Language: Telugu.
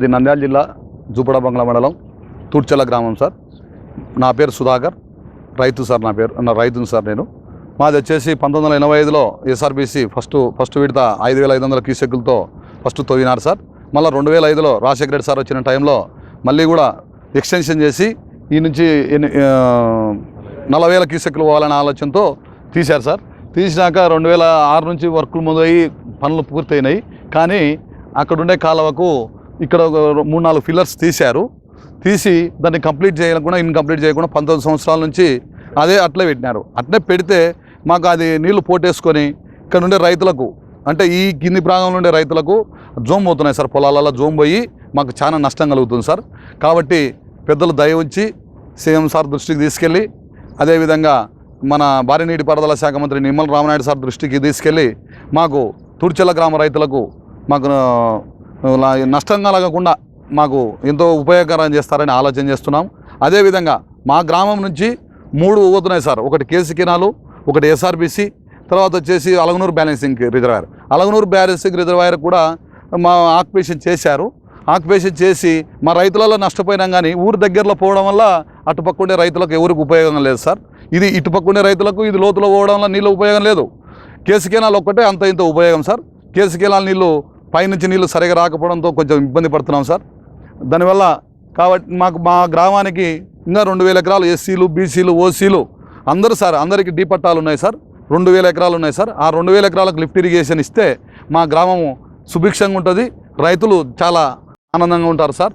ఇది నంద్యాల జిల్లా జూపడ బంగ్లా మండలం తూడ్చల గ్రామం సార్. నా పేరు సుధాకర్. రైతు సార్ నా పేరు నా రైతుని సార్ నేను. మాది వచ్చేసి పంతొమ్మిది వందల ఎనభై ఐదులో ఎస్ఆర్బీసీ ఫస్ట్ ఫస్ట్ విడత ఐదు వేల ఐదు వందల క్యూసెక్కులతో ఫస్ట్ తవ్వినారు సార్. మళ్ళీ రెండు వేల ఐదులో రాజశేఖర రెడ్డి సార్ వచ్చిన టైంలో మళ్ళీ కూడా ఎక్స్టెన్షన్ చేసి ఈ నుంచి ఎన్ని నలభై వేల క్యూసెక్లు పోవాలనే ఆలోచనతో తీశారు సార్. తీసినాక రెండు వేల ఆరు నుంచి వర్కులు మొదలయ్యి పనులు పూర్తయినాయి. కానీ అక్కడుండే కాలువకు ఇక్కడ ఒక మూడు నాలుగు ఫిల్లర్స్ తీశారు. తీసి దాన్ని కంప్లీట్ చేయకుండా ఇన్కంప్లీట్ చేయకుండా పంతొమ్మిది సంవత్సరాల నుంచి అదే అట్లే పెట్టినారు. అట్లే పెడితే మాకు అది నీళ్ళు పోటేసుకొని ఇక్కడ ఉండే రైతులకు అంటే ఈ కింది ప్రాంతంలో ఉండే రైతులకు జోమ్ పోతున్నాయి సార్. పొలాలలో జోమ్ పోయి మాకు చాలా నష్టం కలుగుతుంది సార్. కాబట్టి పెద్దలు దయ ఉంచి సీఎం సార్ దృష్టికి తీసుకెళ్ళి అదేవిధంగా మన భారీ నీటిపారుదల శాఖ మంత్రి నిమ్మల రామనాయుడు సార్ దృష్టికి తీసుకెళ్ళి మాకు తుర్చెల గ్రామ రైతులకు మాకు నష్టం కలగకుండా మాకు ఎంతో ఉపయోగకరం చేస్తారని ఆలోచన చేస్తున్నాం. అదేవిధంగా మా గ్రామం నుంచి మూడు పోతున్నాయి సార్. ఒకటి కేసీ కినాలు ఒకటి ఎస్ఆర్బిసి తర్వాత వచ్చేసి Alaganur balancing reservoir. Alaganur balancing reservoir కూడా మా ఆక్యుపేషన్ చేశారు. ఆక్యుపేషన్ చేసి మా రైతులలో నష్టపోయినాం కానీ ఊరు దగ్గరలో పోవడం వల్ల అటుపక్కుండే రైతులకు ఎవరికి ఉపయోగం లేదు సార్. ఇది ఇటుపక్కుండే రైతులకు ఇది లోతులో పోవడం వల్ల నీళ్ళు ఉపయోగం లేదు. కేసు కెనాల్ ఒక్కటే అంత ఇంత ఉపయోగం సార్. కేసు కెనాల్ నీళ్ళు పైనుంచి నీళ్ళు సరిగా రాకపోవడంతో కొంచెం ఇబ్బంది పడుతున్నాం సార్. దానివల్ల కాబట్టి మాకు మా గ్రామానికి ఇంకా రెండు వేల ఎకరాలు ఎస్సీలు బీసీలు ఓసీలు అందరూ సార్ అందరికీ డీ పట్టాలు ఉన్నాయి సార్. రెండు వేల ఎకరాలు ఉన్నాయి సార్. ఆ రెండు వేల ఎకరాలకు లిఫ్ట్ ఇరిగేషన్ ఇస్తే మా గ్రామము సుభిక్షంగా ఉంటుంది. రైతులు చాలా ఆనందంగా ఉంటారు సార్.